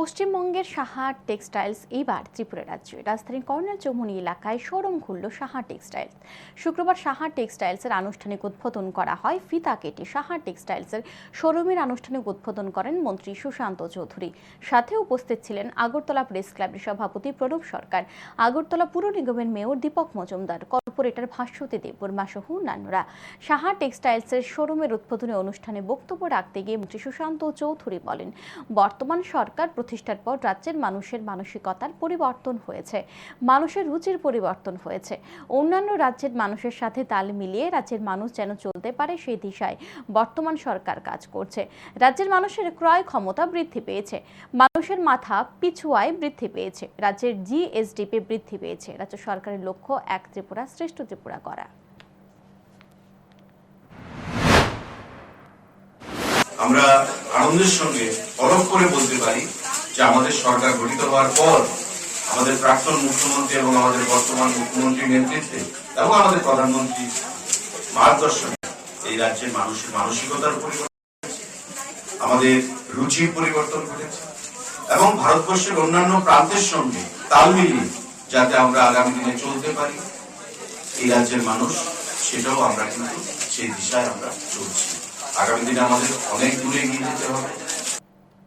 পশ্চিমবঙ্গের সাহা টেক্সটাইলস এবার ত্রিপুরা রাজ্যে। রাজধানীর কর্নাল চৌমুনি এলাকায় শোরুম খুলল সাহা টেক্সটাইলস শুক্রবার সাহা টেক্সটাইলসের আনুষ্ঠানিক উদ্বোধন করা হয়। ফিতা কেটে সাহা টেক্সটাইলসের শোরুমের আনুষ্ঠানিক উদ্বোধন করেন মন্ত্রী সুশান্ত চৌধুরী। সাথে উপস্থিত ছিলেন আগরতলা প্রেস ক্লাবের সভাপতি প্রণব সরকার, আগরতলা পুর নিগমের মেয়র দীপক মজুমদার, কর্পোরেটর ভাস্বতী দেববর্মা সহ অন্যান্যরা। সাহা টেক্সটাইলসের শোরুমের উদ্বোধনী অনুষ্ঠানে বক্তব্য রাখতে গিয়ে মন্ত্রী সুশান্ত চৌধুরী বলেন, বর্তমান সরকার প্রতিষ্ঠার পর রাজ্যের মানুষের মানসিকতার পরিবর্তন হয়েছে, মানুষের রুচির পরিবর্তন হয়েছে। অন্যান্য রাজ্যের মানুষের সাথে তাল মিলিয়ে রাজ্যের মানুষ যেন চলতে পারে সেই দিশায় বর্তমান সরকার কাজ করছে। রাজ্যের মানুষের ক্রয় ক্ষমতা বৃদ্ধি পেয়েছে, মানুষের মাথা পিছু আয় বৃদ্ধি পেয়েছে, রাজ্যের জিএসডিপি বৃদ্ধি পেয়েছে, রাজ্য সরকারের লক্ষ্য এক ত্রিপুরা শ্রেষ্ঠ ত্রিপুরা করা। আমরা আনন্দের সঙ্গে পরখ করে বলতে পারি যে আমাদের সরকার গঠিত হওয়ার পর আমাদের প্রাক্তন মুখ্যমন্ত্রী এবং আমাদের বর্তমান মুখ্যমন্ত্রীর নেতৃত্বে এবং আমাদের প্রধানমন্ত্রী মার্গদর্শনে এই রাজ্যের মানুষের মানসিকতার পরিবর্তন আমাদের রুচির পরিবর্তন ঘটেছে এবং ভারতবর্ষের অন্যান্য প্রান্তের সঙ্গে তাল মিলিয়ে যাতে আমরা আগামী দিনে চলতে পারি, এই রাজ্যের মানুষ সেটাও আমরা কিন্তু সেই দিশায় আমরা চলছি। আগামী দিনে আমাদের অনেক দূরে এগিয়ে যেতে হবে।